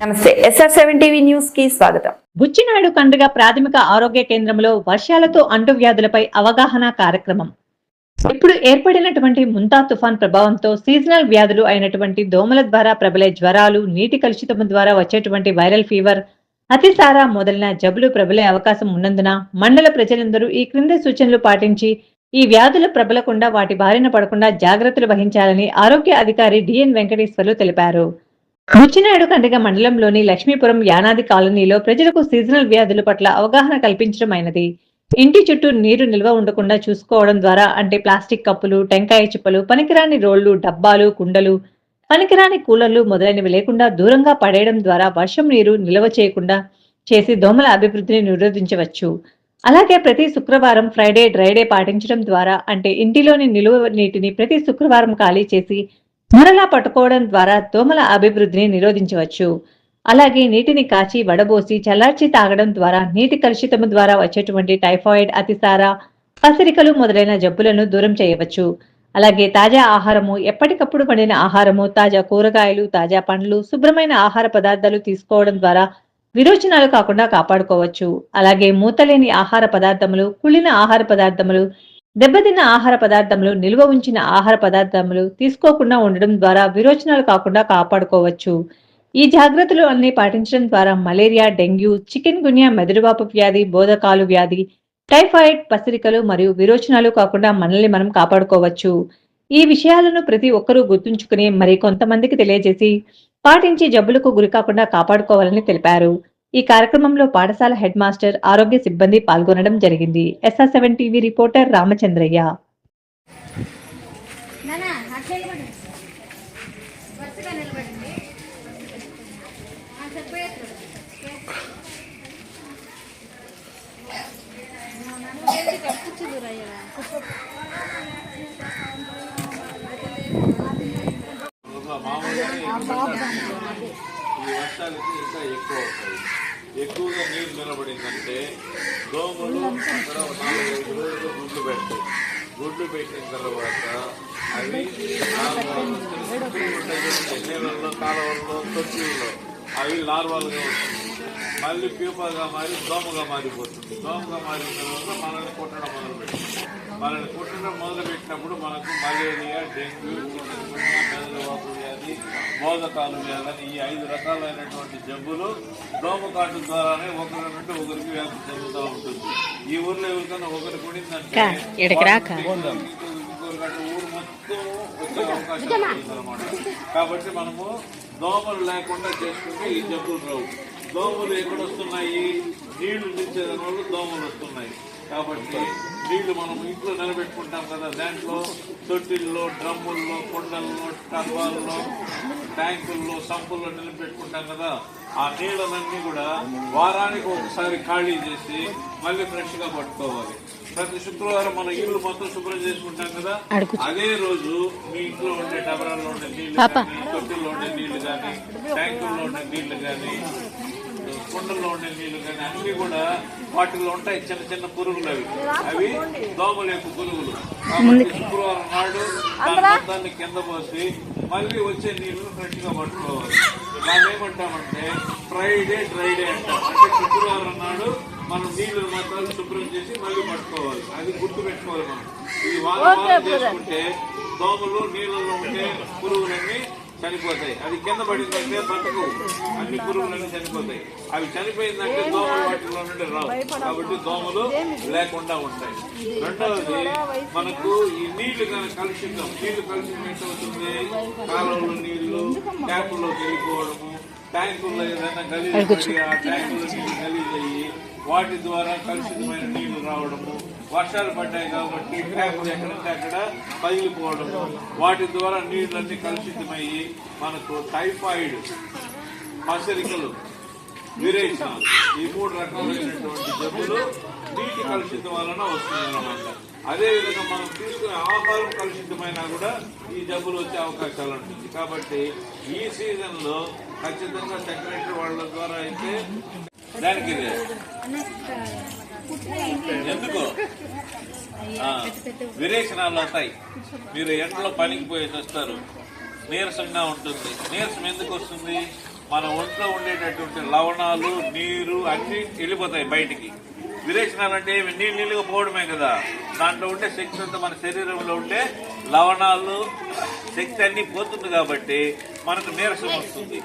నమస్తే. SR seven TV న్యూస్కి స్వాగతం. బుచ్చినాయుడు కండ్రిగ ప్రాథమిక ఆరోగ్య కేంద్రంలో వర్షాలతో అంటువ్యాధులపై అవగాహన కార్యక్రమం. ఇప్పుడు ఏర్పడినటువంటి ముంతా తుఫాన్ ప్రభావంతో సీజనల్ వ్యాధులు అయినటువంటి దోమల ద్వారా ప్రబలే జ్వరాలు నీటి కలుషితం ద్వారా వచ్చేటువంటి వైరల్ ఫీవర్ అతిసార మొదలైన జబ్బులు ప్రబలే అవకాశం ఉన్నందున మండల ప్రజలందరూ ఈ క్రింద సూచనలు పాటించి ఈ వ్యాధులు ప్రబలకుండా వాటి బారిన పడకుండా జాగ్రత్తలు వహించాలని ఆరోగ్య అధికారి డిఎన్ వెంకటేశ్వర్లు తెలిపారు. బుచ్చినాయుడు కండ్రిగ మండలంలోని లక్ష్మీపురం యానాది కాలనీలో ప్రజలకు సీజనల్ వ్యాధుల పట్ల అవగాహన కల్పించడం అయినది ఇంటి చుట్టూ నీరు నిల్వ ఉండకుండా చూసుకోవడం ద్వారా అంటే ప్లాస్టిక్ కప్పులు టెంకాయ చిప్పలు పనికిరాని రోళ్ళు డబ్బాలు కుండలు పనికిరాని కూలర్లు మొదలైనవి లేకుండా దూరంగా పడేయడం ద్వారా వర్షం నీరు నిల్వ చేయకుండా చేసి దోమల అభివృద్ధిని నిరోధించవచ్చు. అలాగే ప్రతి శుక్రవారం ఫ్రైడే డ్రైడే పాటించడం ద్వారా అంటే ఇంటిలోని నిలువ నీటిని ప్రతి శుక్రవారం ఖాళీ చేసి మరలా పట్టుకోవడం ద్వారా దోమల అభివృద్ధిని నిరోధించవచ్చు. అలాగే నీటిని కాచి వడబోసి చల్లార్చి తాగడం ద్వారా నీటి కలుషితము ద్వారా వచ్చేటువంటి టైఫాయిడ్ అతిసార పసిరికలు మొదలైన జబ్బులను దూరం చేయవచ్చు. అలాగే తాజా ఆహారము ఎప్పటికప్పుడు పండిన ఆహారము తాజా కూరగాయలు తాజా పండ్లు శుభ్రమైన ఆహార పదార్థాలు తీసుకోవడం ద్వారా విరోచనాలు కాకుండా కాపాడుకోవచ్చు. అలాగే మూతలేని ఆహార పదార్థములు కుళ్ళిన ఆహార పదార్థములు దెబ్బతిన్న ఆహార పదార్థములు నిల్వ ఉంచిన ఆహార పదార్థములు తీసుకోకుండా ఉండడం ద్వారా విరోచనాలు కాకుండా కాపాడుకోవచ్చు. ఈ జాగ్రత్తలు అన్ని పాటించడం ద్వారా మలేరియా డెంగ్యూ చికెన్ గున్యా మెదడువాపు వ్యాధి బోధకాలు వ్యాధి టైఫాయిడ్ పసిరికలు మరియు విరోచనాలు కాకుండా మనల్ని మనం కాపాడుకోవచ్చు. ఈ విషయాలను ప్రతి ఒక్కరూ గుర్తుంచుకుని మరి కొంతమందికి తెలియజేసి పాటించి జబ్బులకు గురికాకుండా కాపాడుకోవాలని తెలిపారు. ఈ కార్యక్రమంలో పాఠశాల హెడ్ మాస్టర్ ఆరోగ్య సిబ్బంది పాల్గొనడం జరిగింది. SR seven TV reporter Ramachandraiah. ఈ వర్షాలకి ఇంకా ఎక్కువ అవుతాయి. ఎక్కువగా నీరు నిలబడిందంటే దోమలు అక్కడ నాలుగైదు రోజులు గుడ్లు పెడతాయి గుడ్లు పెట్టిన తర్వాత అవి నీళ్ళల్లో కాలువల్లో తొట్టిలో అవి లార్వాలుగా వస్తుంది. మళ్ళీ ప్యూపాగా మారి దోమగా మారిపోతుంది. దోమగా మారిన తర్వాత మనల్ని కుట్టడం మొదలు పెడుతుంది మనల్ని కుట్టడం మొదలు పెట్టినప్పుడు మనకు మలేరియా డెంగ్యూ చికెన్ గున్యా మెదడువాపు వ్యాధి బోధకాలు వ్యాధి అని ఈ ఐదు రకాలైనటువంటి జబ్బులు దోమ కాటు ద్వారానే ఒకరి నుండి ఒకరికి వ్యాప్తి చెందుతూ ఉంటుంది. ఈ ఊర్లో ఎవరికైనా ఇంకొకరికి ఇంకొకరికి ఊరు మొత్తం వచ్చే అవకాశం ఉంటుందన్నమాట. కాబట్టి మనము దోమలు లేకుండా చేసుకుంటే ఈ జబ్బులు రావు. దోమలు ఎక్కడ వస్తున్నాయి? నీళ్ళు నిలిచేదాని వల్ల దోమలు వస్తున్నాయి. కాబట్టి నీళ్ళు మనం ఇంట్లో నిలబెట్టుకుంటాం కదా దాంట్లో తొట్టిల్లో డ్రమ్ముల్లో కుండల్లో టబ్బాల్లో ట్యాంకుల్లో సంపుల్లో నిలబెట్టుకుంటాం కదా ఆ నీళ్ళలన్నీ కూడా వారానికి ఒకసారి ఖాళీ చేసి మళ్ళీ ఫ్రెష్గా పట్టుకోవాలి. ప్రతి శుక్రవారం మన ఇల్లు మొత్తం శుభ్రం చేసుకుంటాం కదా అదే రోజు మీ ఇంట్లో ఉండే డబరాల్లో ఉండే కానీ తొట్టిల్లో ఉండే కానీ ట్యాంకుల్లో ఉండే నీళ్ళు కానీ కుండల్లో ఉండే నీళ్ళు కానీ అన్ని కూడా వాటిలో ఉంటాయి చిన్న చిన్న పురుగులు అవి. అవి దోమల యొక్క పురుగులు. కాబట్టి శుక్రవారం నాడు దాని మొత్తాన్ని కింద పోసి మళ్ళీ వచ్చే నీళ్ళు ఫ్రెష్గా పట్టుకోవాలి. దాన్ని ఏమంటామంటే ఫ్రైడే డ్రైడే అంటాం. అంటే శుక్రవారం నాడు మనం నీళ్ళు మాత్రం శుభ్రం చేసి మళ్ళీ పట్టుకోవాలి. అది గుర్తు పెట్టుకోవాలి మనం. వారం వారం చేసుకుంటే దోమలు నీళ్ళలో ఉండే పురుగులన్నీ చనిపోతాయి. అది కింద పడిందంటే బతకవు అన్ని పురుగులన్నీ చనిపోతాయి. అవి చనిపోయిందంటే దోమలు వాటిలో నుండి రావు. కాబట్టి దోమలు లేకుండా ఉంటాయి. రెండవది మనకు ఈ నీళ్ళు కనుక కలుషితం నీళ్ళు కలుషితం ఏంటవుతుంది? కాలువలో నీళ్ళు ట్యాపుల్లోకి వెళ్ళిపోవడము ట్యాంకుల్లో ఏదైనా గలీజ్ ఆ ట్యాంకులో నీళ్ళు గలీజ్ అయ్యి వాటి ద్వారా కలుషితమైన నీళ్ళు రావడము వర్షాలు పడ్డాయి కాబట్టి ట్యాంకులు ఎక్కడంటే అక్కడ పగిలిపోవడము వాటి ద్వారా నీళ్ళన్నీ కలుషితమయ్యి మనకు టైఫాయిడ్ పసరికలు విరేచన ఈ మూడు రకాలైనటువంటి జబ్బులు నీటి కలుషితం వలన వస్తుందన్నమాట అదే విధంగా మనం తీసుకునే ఆహారం కలుషితమైనా కూడా ఈ జబ్బులు వచ్చే అవకాశాలు ఉంటుంది. కాబట్టి ఈ సీజన్లో ఖచ్చితంగా సెక్రటరీ వాళ్ళ ద్వారా అయితే దానికి. ఎందుకు? విరేచనాలు అవుతాయి మీరు ఎండలో పనికి పోయేసి వస్తారు. నీరసంగా ఉంటుంది. నీరసం ఎందుకు వస్తుంది? మన ఒంట్లో ఉండేటటువంటి లవణాలు నీరు అన్నీ వెళ్ళిపోతాయి బయటికి. విరేచనాలు అంటే ఏమి? నీళ్ళు నీళ్ళుగా పోవడమే కదా. దాంట్లో ఉండే శక్తి అంతా మన శరీరంలో ఉండే లవణాలు శక్తి అన్ని పోతుంది కాబట్టి మనకు నీరసం వస్తుంది.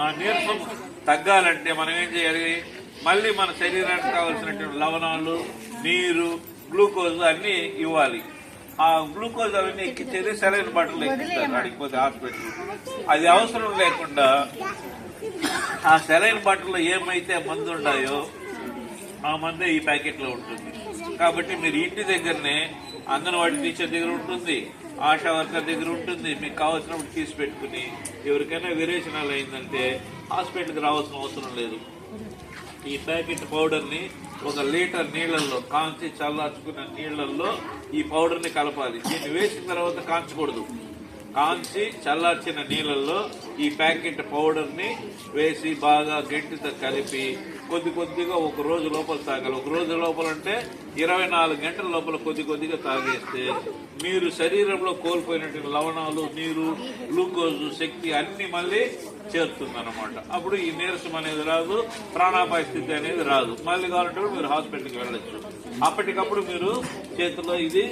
ఆ నీరసం తగ్గాలంటే మనం ఏం చేయాలి? మళ్ళీ మన శరీరానికి కావాల్సినటువంటి లవణాలు నీరు గ్లూకోజ్ అన్ని ఇవ్వాలి. ఆ గ్లూకోజ్ అవన్నీ ఎక్కించేది సరైన బట్టలు ఎక్కిస్తారు అడిగిపోతే హాస్పిటల్. అది అవసరం లేకుండా ఆ సెలైన్ బట్టలు ఏమైతే మందు ఉన్నాయో ఆ మందే ఈ ప్యాకెట్లో ఉంటుంది. కాబట్టి మీరు ఇంటి దగ్గరనే అంగన్వాడీ టీచర్ దగ్గర ఉంటుంది ఆశా వర్కర్ దగ్గర ఉంటుంది మీకు కావాల్సినప్పుడు తీసి పెట్టుకుని ఎవరికైనా విరేచనాలు అయిందంటే హాస్పిటల్కి రావాల్సిన అవసరం లేదు. ఈ ప్యాకెట్ పౌడర్ని ఒక లీటర్ నీళ్ళల్లో కాంచి చల్లార్చుకున్న నీళ్ళల్లో ఈ పౌడర్ని కలపాలి. దీన్ని వేసిన తర్వాత కాంచకూడదు. కాంచి చల్లార్చిన నీళ్ళల్లో ఈ ప్యాకెట్ పౌడర్ని వేసి బాగా గట్టితో కలిపి కొద్ది కొద్దిగా ఒక రోజు లోపల తాగాలి. ఒక రోజు లోపల అంటే ఇరవై నాలుగు గంటల లోపల కొద్ది కొద్దిగా తాగేస్తే మీరు శరీరంలో కోల్పోయినటువంటి లవణాలు నీరు గ్లూకోజ్ శక్తి అన్ని మళ్ళీ చేరుతుంది అనమాట అప్పుడు ఈ నీరసం అనేది రాదు ప్రాణాపాయ స్థితి అనేది రాదు. మళ్ళీ కావాలంటే మీరు హాస్పిటల్కి వెళ్ళొచ్చు. అప్పటికప్పుడు మీరు చేతిలో ఇది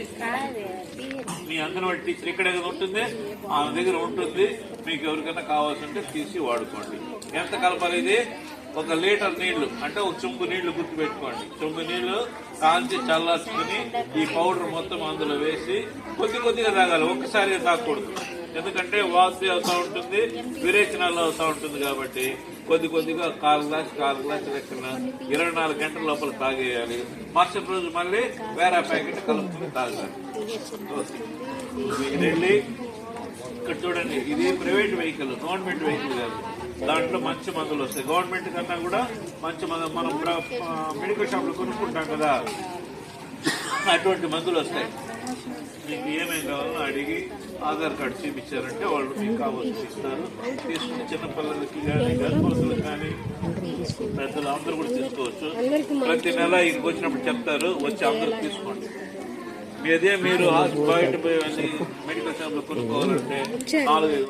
మీ అంగన్వాడీ టీచర్ ఇక్కడ ఉంటుంది? ఆమె దగ్గర ఉంటుంది. మీకు ఎవరికైనా కావాల్సి ఉంటే తీసి వాడుకోండి. ఎంత కలపాలి ఇది? ఒక లీటర్ నీళ్ళు అంటే ఒక చెంబు నీళ్ళు గుర్తు పెట్టుకోండి చెంబు నీళ్ళు కాంచి చల్లార్చుకుని ఈ పౌడర్ మొత్తం అందులో వేసి కొద్ది కొద్దిగా తాగాలి. ఒక్కసారిగా తాగకూడదు. ఎందుకంటే వాంతి అవుతా ఉంటుంది విరేచనాలు అవుతా ఉంటుంది కాబట్టి కొద్ది కొద్దిగా కాలు గ్లాస్ కాలు గ్లాస్ లెక్కన ఇరవై నాలుగు గంటల లోపల తాగేయాలి. మరుసటి రోజు మళ్ళీ వేరే ప్యాకెట్ కలుపుకుని తాగాలి. వెళ్ళి ఇక్కడ చూడండి ఇది ప్రైవేట్ వెహికల్ గవర్నమెంట్ వెహికల్ కాదు. దాంట్లో మంచి మందులు వస్తాయి. గవర్నమెంట్ కన్నా కూడా మంచి మందు మనం మెడికల్ షాప్లో కొనుక్కుంటాం కదా. అటువంటి మందులు వస్తాయి. మీకు ఏమేమి కావాలో అడిగి ఆధార్ కార్డు చూపించారంటే వాళ్ళు మీకు కావాల్సి ఇస్తారు. తీసుకుని చిన్నపిల్లలకి కానీ గర్భవతులకు కానీ పెద్దలు అందరూ కూడా తీసుకోవచ్చు. ప్రతి నెల ఇంటికి వచ్చినప్పుడు చెప్తారు వచ్చి అందరూ తీసుకోండి. మీదే మీరు బయట మెడికల్ షాప్లో కొనుక్కోవాలంటే నాలుగు